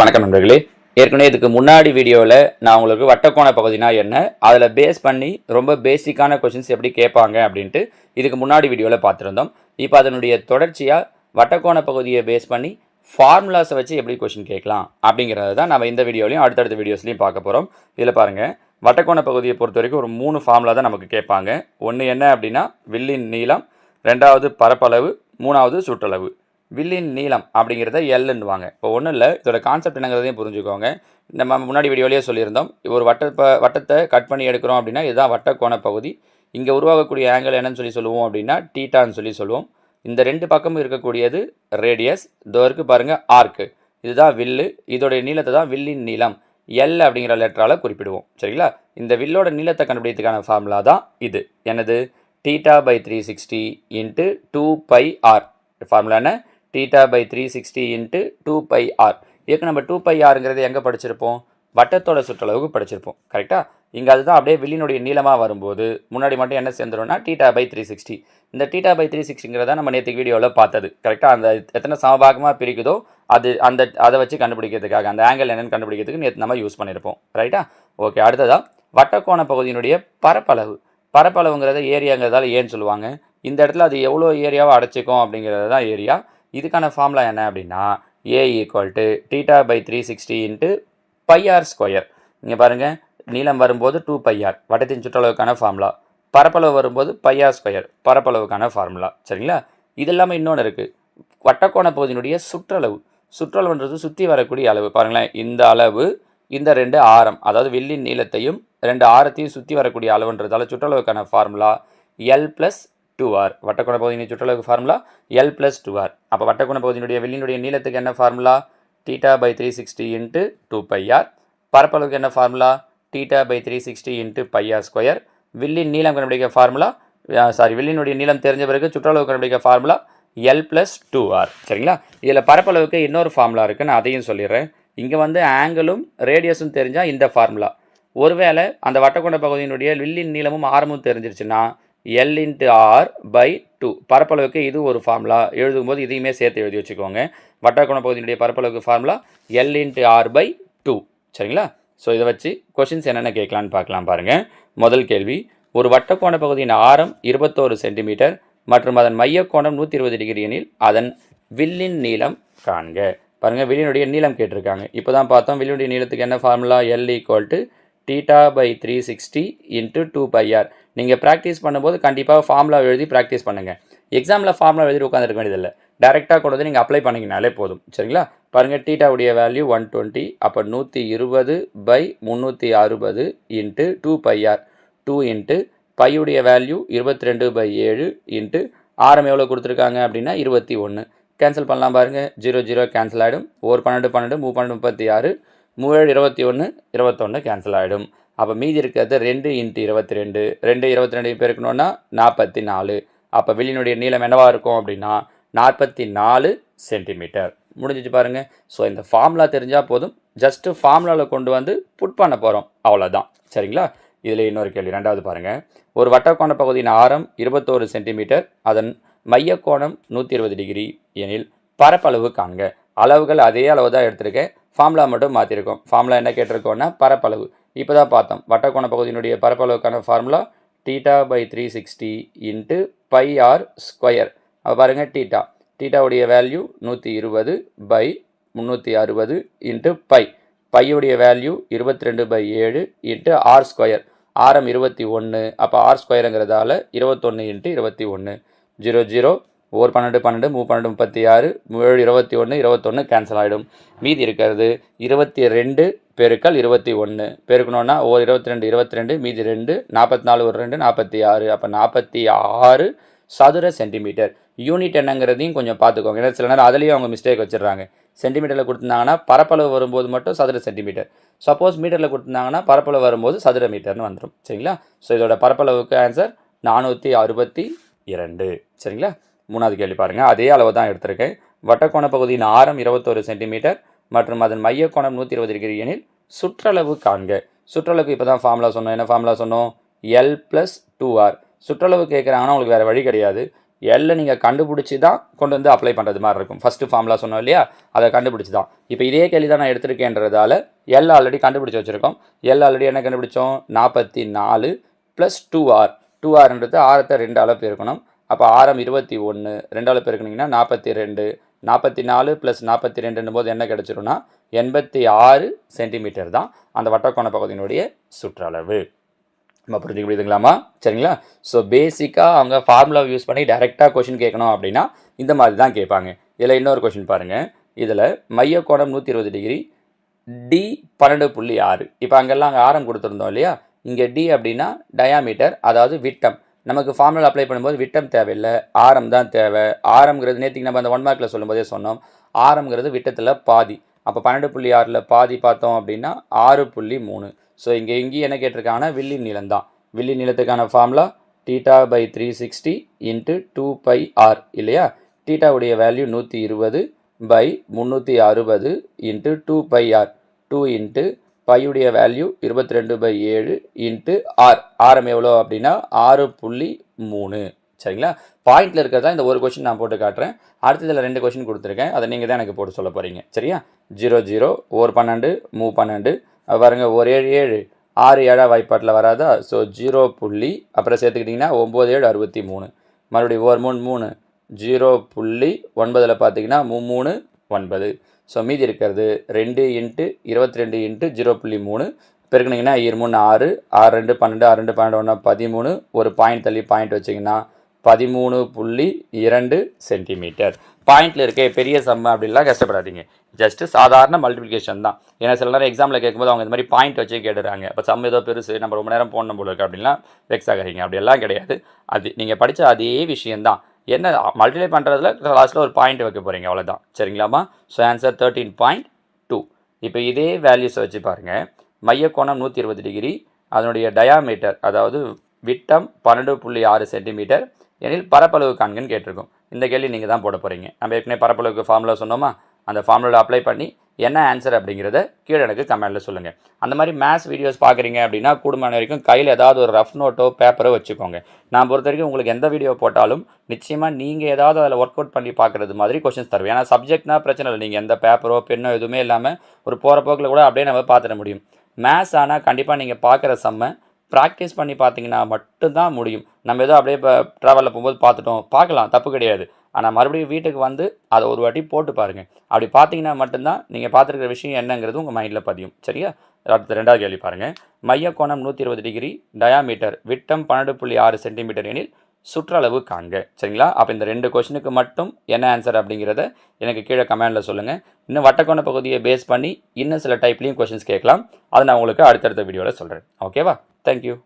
வணக்கம் நண்பர்களே. ஏற்கனவே இதுக்கு முன்னாடி வீடியோவில் நான் உங்களுக்கு வட்டக்கோண பகுதினா என்ன அதில் பேஸ் பண்ணி ரொம்ப பேசிக்கான கொஷின்ஸ் எப்படி கேட்பாங்க அப்படின்ட்டு இதுக்கு முன்னாடி வீடியோவில் பார்த்துருந்தோம். இப்போ அதனுடைய தொடர்ச்சியாக வட்டக்கோண பகுதியை பேஸ் பண்ணி ஃபார்முலாஸை வச்சு எப்படி கொஷின் கேட்கலாம் அப்படிங்கிறத தான் நம்ம இந்த வீடியோலையும் அடுத்தடுத்த வீடியோஸ்லையும் பார்க்க போகிறோம் இதில் பாருங்கள் வட்டக்கோண பகுதியை பொறுத்த வரைக்கும் ஒரு மூணு ஃபார்முலா தான் நமக்கு கேட்பாங்க. ஒன்று என்ன அப்படின்னா வில்லின் நீளம் ரெண்டாவது பரப்பளவு மூணாவது சுற்றளவு. வில்லின் நீளம் அப்படிங்கிறத எல்லுன்னுவாங்க. இப்போ ஒன்றும் இல்லை இதோட கான்செப்ட் என்னங்கிறதையும் புரிஞ்சுக்கோங்க. நம்ம முன்னாடி வீடியோலேயே சொல்லியிருந்தோம் ஒரு வட்ட வட்டத்தை கட் பண்ணி எடுக்கிறோம் அப்படின்னா இதுதான் வட்டக்கோண பகுதி. இங்கே உருவாகக்கூடிய ஆங்கிள் என்னன்னு சொல்லி சொல்லுவோம் அப்படின்னா டீட்டான்னு சொல்லி சொல்லுவோம். இந்த ரெண்டு பக்கமும் இருக்கக்கூடியது ரேடியஸ் இதோ இருக்குது பாருங்கள் ஆர்க்கு இதுதான் வில்லு இதோடைய நீளத்தை தான் வில்லின் நீளம். எல் அப்படிங்கிற லெட்டரால் குறிப்பிடுவோம். சரிங்களா? இந்த வில்லோட நீளத்தை கண்டுபிடிக்கிறதுக்கான ஃபார்முலா தான் இது. எனது theta pi three sixty into two pi r ஃபார்முலான theta theta pi three sixty into two pi r இதுக்கு நம்ம டூ பை ஆருங்கிறது எங்கே படிச்சிருப்போம்? வட்டத்தோட சுற்றளவுக்கு படிச்சிருப்போம். கரெக்டாக இங்கே அதுதான் அப்படியே வில்லினுடைய நீளமாக வரும்போது முன்னாடி மட்டும் என்ன சேர்ந்துரும்னா டீட்டா பை த்ரீ சிக்ஸ்டி இந்த டீட்டா பை த்ரீ சிக்ஸ்டிங்கிறத நம்ம நேற்று வீடியோவில் பார்த்தது. கரெக்டாக அந்த எத்தனை சமபாகமாக பிரிக்குதோ அது அந்த அதை வச்சு கண்டுபிடிக்கிறதுக்காக அந்த ஆங்கிள் என்னென்னு கண்டுபிடிக்கிறதுக்கு நேற்று நம்ம யூஸ் பண்ணியிருப்போம் ரைட்டா ஓகே அடுத்ததாக வட்டக்கோண பகுதியினுடைய பரப்பளவு. பரப்பளவுங்கிறத ஏரியாங்கிறதால ஏன்னு சொல்லுவாங்க. இந்த இடத்துல அது எவ்வளோ ஏரியாவை அடைச்சிக்கும் அப்படிங்கிறது தான் ஏரியா இதுக்கான ஃபார்முலா என்ன அப்படின்னா A equal to theta pi three sixty into pi r square இங்கே பாருங்கள் நீளம் வரும்போது டூ பையார் வட்டத்தின் சுற்றளவுக்கான ஃபார்முலா பரப்பளவு வரும்போது பையார் ஸ்கொயர் பரப்பளவுக்கான ஃபார்முலா சரிங்களா? இது இல்லாமல் இன்னொன்று இருக்குது வட்டக்கோண பகுதியினுடைய சுற்றளவு. சுற்றளவுன்றது சுற்றி வரக்கூடிய அளவு. பாருங்களேன் இந்த அளவு இந்த ரெண்டு ஆரம் அதாவது வில்லின் நீளத்தையும் ரெண்டு ஆரத்தையும் சுற்றி வரக்கூடிய அளவுன்றதால சுற்றளவுக்கான formula L plus two R வட்டக்கோண பகுதியின் சுற்றளவுக்கு formula L plus two R அப்போ வட்டக்கோண பகுதியினுடைய வில்லினுடைய நீளத்துக்கு என்ன formula theta pi three sixty into two pi r பரப்பளவுக்கு என்ன formula theta pi three sixty into pi r square வில்லின் நீளம் கண்டுபிடிக்க ஃபார்முலா சாரி வில்லினுடைய நீளம் தெரிஞ்ச பிறகு சுற்றளவு கண்டுபிடிக்க formula L plus two R சரிங்களா? இதில் பரப்பளவுக்கு இன்னொரு ஃபார்முலா இருக்குது நான் அதையும் சொல்லிடுறேன். இங்கே வந்து ஆங்கிளும் ரேடியஸும் தெரிஞ்சால் இந்த ஃபார்முலா ஒருவேளை அந்த வட்டக்கோண பகுதியினுடைய வில்லின் நீளமும் ஆரமும் தெரிஞ்சிருச்சுன்னா L into R by two பரப்பளவுக்கு இது ஒரு ஃபார்முலா எழுதும்போது இதையுமே சேர்த்து எழுதி வச்சுக்கோங்க. வட்டக்கோண பகுதியினுடைய பரப்பளவுக்கு formula L into R pi two சரிங்களா? ஸோ இதை வச்சு கொஷின்ஸ் என்னென்ன கேட்கலான்னு பார்க்கலாம் பாருங்கள் முதல் கேள்வி ஒரு வட்டக்கோண பகுதியின் ஆரம் இருபத்தோரு சென்டிமீட்டர் மற்றும் அதன் மையக்கோணம் நூற்றி இருபது டிகிரி எனில் அதன் வில்லின் நீளம் காண்க. பாருங்கள் வில்லினுடைய நீளம் கேட்டிருக்காங்க. இப்போ தான் பார்த்தோம் வில்லினுடைய நீளத்துக்கு என்ன formula L equal to theta pi three sixty into two pi R நீங்கள் ப்ராக்டிஸ் பண்ணும்போது கண்டிப்பாக ஃபார்முலா எழுதி ப்ராக்டிஸ் பண்ணுங்கள் எக்ஸாமில் ஃபார்முலா எழுதி உட்காந்துருக்க வேண்டியதில்லை. டேரெக்டாக கொண்டு வந்து நீங்கள் அப்ளை பண்ணிங்கனாலே போதும். சரிங்களா? பாருங்கள் டீட்டாவுடைய வேல்யூ ஒன் டுவெண்ட்டி அப்போ நூற்றி இருபது பை முந்நூற்றி அறுபது into two pi R two into பையுடைய value இருபத்தி ரெண்டு பை ஏழு இன்ட்டு ஆரம் எவ்வளோ கொடுத்துருக்காங்க அப்படின்னா இருபத்தி ஒன்று கேன்சல் பண்ணலாம் பாருங்கள் ஜீரோ ஜீரோ கேன்சல் ஆகிடும் ஒரு பன்னெண்டு பன்னெண்டு மூணு பன்னெண்டு முப்பத்தி ஆறு. மூவேழு இருபத்தி ஒன்று இருபத்தொன்று கேன்சல் ஆகிடும் அப்போ மீதி இருக்கிறது ரெண்டு இன்ட்டு இருபத்தி ரெண்டு ரெண்டு இருபத்தி ரெண்டு பெருக்கணுன்னா நாற்பத்தி நாலு அப்போ வெளியினுடைய நீளம் என்னவாக இருக்கும் அப்படின்னா நாற்பத்தி நாலு சென்டிமீட்டர் முடிஞ்சிச்சு பாருங்கள் ஸோ இந்த ஃபார்முலா தெரிஞ்சால் போதும். ஜஸ்ட்டு ஃபார்முலாவில் கொண்டு வந்து புட் பண்ண போகிறோம் அவ்வளோதான் சரிங்களா? இதில் இன்னொரு கேள்வி. ரெண்டாவது பாருங்கள் ஒரு வட்டக்கோண பகுதியின் ஆரம் இருபத்தோரு சென்டிமீட்டர் அதன் மையக்கோணம் நூற்றி இருபது டிகிரி எனில் பரப்பளவு காண்க. அளவுகள் அதே அளவு தான் எடுத்திருக்கேன். ஃபார்முலா மட்டும் மாற்றிருக்கோம் ஃபார்முலா என்ன கேட்டிருக்கோன்னா பரப்பளவு. இப்போ தான் பார்த்தோம். வட்டக்கோண பகுதியினுடைய பரப்பளவுக்கான formula theta pi three sixty into pi R square அப்போ பாருங்கள் டீட்டா டீட்டாவுடைய வேல்யூ நூற்றி இருபது பை முந்நூற்றி அறுபது இன்ட்டு பை பையுடைய வேல்யூ இருபத்தி ரெண்டு பை ஏழு இன்ட்டு ஆர் ஸ்கொயர் ஆரம் இருபத்தி ஒன்று அப்போ ஆர் ஸ்கொயருங்கிறதால இருபத்தொன்று இன்ட்டு இருபத்தி ஒன்று ஜீரோ ஜீரோ ஒரு பன்னெண்டு பன்னெண்டு மூ பன்னெண்டு முப்பத்தி ஆறு ஏழு இருபத்தி ஒன்று இருபத்தொன்று கேன்சல் ஆகிடும் மீதி இருக்கிறது இருபத்தி ரெண்டு பெருக்கல் இருபத்தி ஒன்று. பெருக்கணுன்னா ஒரு இருபத்தி ரெண்டு இருபத்தி ரெண்டு மீதி ரெண்டு நாற்பத்தி நாலு ஒரு ரெண்டு நாற்பத்தி ஆறு. அப்போ நாற்பத்தி ஆறு சதுர சென்டிமீட்டர் யூனிட் என்னங்கிறதையும் கொஞ்சம் பார்த்துக்கோங்க. ஏன்னா சில நேரம் அதுலேயும் அவங்க மிஸ்டேக் வச்சிடுறாங்க. சென்டிமீட்டரில் கொடுத்துருந்தாங்கன்னா பரப்பளவு வரும்போது மட்டும் சதுர சென்டிமீட்டர் சப்போஸ் மீட்டரில் கொடுத்துருந்தாங்கன்னா பரப்பளவு வரும்போது சதுர மீட்டர்னு வந்துடும் சரிங்களா? ஸோ இதோட பரப்பளவுக்கு ஆன்சர் நானூற்றி அறுபத்தி இரண்டு. சரிங்களா? மூணாவது கேள்வி பாருங்கள் அதே அளவு தான் எடுத்திருக்கேன். வட்டக்கோண பகுதியின் ஆரம் இருபத்தோரு சென்டிமீட்டர் மற்றும் அதன் மையக்கோணம் நூற்றி இருபது டிகிரி எனில் சுற்றளவு காண்க. சுற்றளவுக்கு இப்போ தான் ஃபார்முலா சொன்னோம். என்ன ஃபார்முலா சொன்னோம்? எல் ப்ளஸ் டூ ஆர் சுற்றளவு கேட்குறாங்கன்னா உங்களுக்கு வேறு வழி கிடையாது. எல்லை நீங்கள் கண்டுபிடிச்சி தான் கொண்டு வந்து அப்ளை பண்ணுறது மாதிரி இருக்கும். ஃபஸ்ட்டு ஃபார்முலா சொன்னோம் இல்லையா? அதை கண்டுபிடிச்சி தான். இப்போ இதே கேள்வி தான் நான் எடுத்திருக்கேன்றதால எல் ஆல்ரெடி கண்டுபிடிச்சி வச்சுருக்கோம். எல் ஆல்ரெடி என்ன கண்டுபிடிச்சோம்? நாற்பத்தி நாலு ப்ளஸ் டூ ஆர் டூ ஆர்ன்றது ஆரத்தை ரெண்டு அளவு இருக்கணும். அப்போ ஆரம் இருபத்தி ஒன்று ரெண்டால் பெருக்குனிங்கன்னா நாற்பத்தி ரெண்டு நாற்பத்தி நாலு ப்ளஸ் நாற்பத்தி ரெண்டுன்னும் போது என்ன கிடச்சிரும்னா எண்பத்தி ஆறு சென்டிமீட்டர் தான் அந்த வட்டக்கோண பகுதியினுடைய சுற்றளவு. நம்ம புரிஞ்சுக்க முடியுதுங்களாமா சரிங்களா? ஸோ பேசிக்காக அவங்க ஃபார்முலாவை யூஸ் பண்ணி டைரெக்டாக கொஷின் கேட்கணும் அப்படின்னா இந்த மாதிரி தான் கேட்பாங்க. இதில் இன்னொரு கொஷின் பாருங்கள் இதில் மைய கோணம் நூற்றி இருபது டிகிரி டி பன்னெண்டு புள்ளி ஆறு. இப்போ அங்கெல்லாம் அங்கே ஆரம் கொடுத்துருந்தோம் இல்லையா? இங்கே டி அப்படின்னா டயாமீட்டர் அதாவது விட்டம். நமக்கு ஃபார்முலா அப்ளை பண்ணும்போது விட்டம் தேவையில்லை. ஆரம் தான் தேவை. ஆரம்ங்கிறது நேற்றுக்கு நம்ம அந்த ஒன் மார்க்கில் சொல்லும்போதே சொன்னோம். ஆரம்ங்கிறது விட்டத்தில் பாதி. அப்போ பன்னெண்டு புள்ளி ஆறில் பாதி பார்த்தோம் அப்படின்னா ஆறு புள்ளி மூணு. ஸோ இங்கே இங்கேயும் என்ன கேட்டிருக்காங்கன்னா வில்லி நீளம் தான். வில்லி நீளத்துக்கான formula theta pi three sixty into two pi R இல்லையா? டீட்டாவுடைய வேல்யூ நூற்றி இருபது பை முந்நூற்றி அறுபது into two pi R two into பையுடைய value இருபத்தி ரெண்டு பை ஏழு இன்ட்டு ஆர் ஆரம் எவ்வளோ அப்படின்னா ஆறு புள்ளி மூணு. சரிங்களா? பாயிண்டில் இருக்கிறதா இந்த ஒரு கொஷின் நான் போட்டு காட்டுறேன். அடுத்து இதில் ரெண்டு கொஷின் கொடுத்துருக்கேன். அதை நீங்கள் தான் எனக்கு போட்டு சொல்ல போகிறீங்க சரியா? ஜீரோ ஜீரோ ஒரு பன்னெண்டு மூ பன்னெண்டு. பாருங்கள் பாருங்க ஒரு ஏழு ஏழு. ஆறு ஏழா வாய்ப்பாட்டில் வராதா? ஸோ ஜீரோ புள்ளி அப்புறம் சேர்த்துக்கிட்டிங்கன்னா ஒம்பது ஏழு அறுபத்தி மூணு. மறுபடியும் ஒரு மூணு மூணு. ஜீரோ புள்ளி ஒன்பதில் பார்த்தீங்கன்னா மூ மூணு ஒன்பது. ஸோ மீதி இருக்கிறது ரெண்டு இன்ட்டு இருபத்தி ரெண்டு இன்ட்டு ஜீரோ புள்ளி மூணு. பெருக்குனிங்கன்னா இருமூணு ஆறு ஆறு ரெண்டு பன்னெண்டு ஆறு ரெண்டு பன்னெண்டு ஒன்றா பதிமூணு. ஒரு பாயிண்ட் தள்ளி பாயிண்ட் வச்சிங்கன்னா பதிமூணு புள்ளி இரண்டு சென்டிமீட்டர் பாயிண்டில் இருக்க பெரிய சம்மு அப்படிலாம் கஷ்டப்படாதீங்க. ஜஸ்ட்டு சாதாரண மல்டிப்ளிகேஷன் தான். ஏன்னா சில நேரம் எக்ஸாமில் கேட்கும்போது அவங்க இந்த மாதிரி பாயிண்ட் வச்சு கேட்டுறாங்க இப்போ சம் ஏதோ பெருசு நம்ம ரொம்ப நேரம் போடணும் போல இருக்குது அப்படின்லாம் வெக்ஸ் ஆகிறீங்க அப்படியெல்லாம் கிடையாது. அது நீங்கள் படித்த அதே விஷயந்தான் என்ன மல்டிப்ளை பண்ணுறதுல லாஸ்ட்டில் ஒரு பாயிண்ட் வைக்க போகிறீங்க அவ்வளோதான் சரிங்களாமா so answer thirteen point two இப்போ இதே வேல்யூஸை வச்சு பாருங்கள் மையக்கோணம் நூற்றி இருபது டிகிரி அதனுடைய டயாமீட்டர் அதாவது விட்டம் பன்னெண்டு புள்ளி ஆறு சென்டிமீட்டர் எனில் பரப்பளவு காண்கன்னு கேட்டிருக்கோம். இந்த கேள்வி நீங்கள் தான் போட போகிறீங்க நம்ம ஏற்கனவே பரப்பளவுக்கு ஃபார்முலா சொன்னோமா? அந்த ஃபார்முலாவில் அப்ளை பண்ணி என்ன ஆன்சர் அப்படிங்கிறத கீழே எனக்கு கமெண்ட்டில் சொல்லுங்கள் அந்த மாதிரி மேத்ஸ் வீடியோஸ் பார்க்குறீங்க அப்படின்னா கூடுமான வரைக்கும் கையில் ஏதாவது ஒரு ரஃப் நோட்டோ பேப்பரோ வச்சுக்கோங்க. நான் பொறுத்த வரைக்கும் உங்களுக்கு எந்த வீடியோ போட்டாலும் நிச்சயமாக நீங்கள் ஏதாவது அதில் ஒர்க் அவுட் பண்ணி பார்க்குறது மாதிரி கொஷின்ஸ் தருவேன். ஏன்னா சப்ஜெக்ட்னா பிரச்சனை இல்லை. நீங்கள் எந்த பேப்பரோ பெண்ணோ எதுவுமே இல்லாமல் ஒரு போகிற போக்கில் கூட அப்படியே நம்ம பார்த்துட முடியும். மேத்ஸ் ஆனால் கண்டிப்பாக நீங்கள் பார்க்குற செம்ம ப்ராக்டிஸ் பண்ணி பார்த்தீங்கன்னா மட்டும்தான் முடியும். நம்ம ஏதோ அப்படியே இப்போ ட்ராவலில் போகும்போது பார்த்துட்டோம். பார்க்கலாம். தப்பு கிடையாது. ஆனால் மறுபடியும் வீட்டுக்கு வந்து அதை ஒரு வாட்டி போட்டு பாருங்கள் அப்படி பார்த்தீங்கன்னா மட்டும்தான் நீங்கள் பார்த்துருக்கிற விஷயம் என்னங்கிறது உங்கள் மைண்டில் பதியும். சரியா? அடுத்த ரெண்டாவது கேள்வி பாருங்கள் மைய கோணம் நூற்றி இருபது டிகிரி டயாமீட்டர் விட்டம் பன்னெண்டு புள்ளி ஆறு சென்டிமீட்டர் எனில் சுற்றளவு காண்க. சரிங்களா? அப்போ இந்த ரெண்டு கொஷினுக்கு மட்டும் என்ன ஆன்சர் அப்படிங்கிறத எனக்கு கீழே கமெண்டில் சொல்லுங்கள் இன்னும் வட்டக்கோண பகுதியை பேஸ் பண்ணி இன்னும் சில டைப்லேயும் கொஷின்ஸ் கேட்கலாம். அதை நான் உங்களுக்கு அடுத்தடுத்த வீடியோவில் சொல்கிறேன் ஓகேவா தேங்க்யூ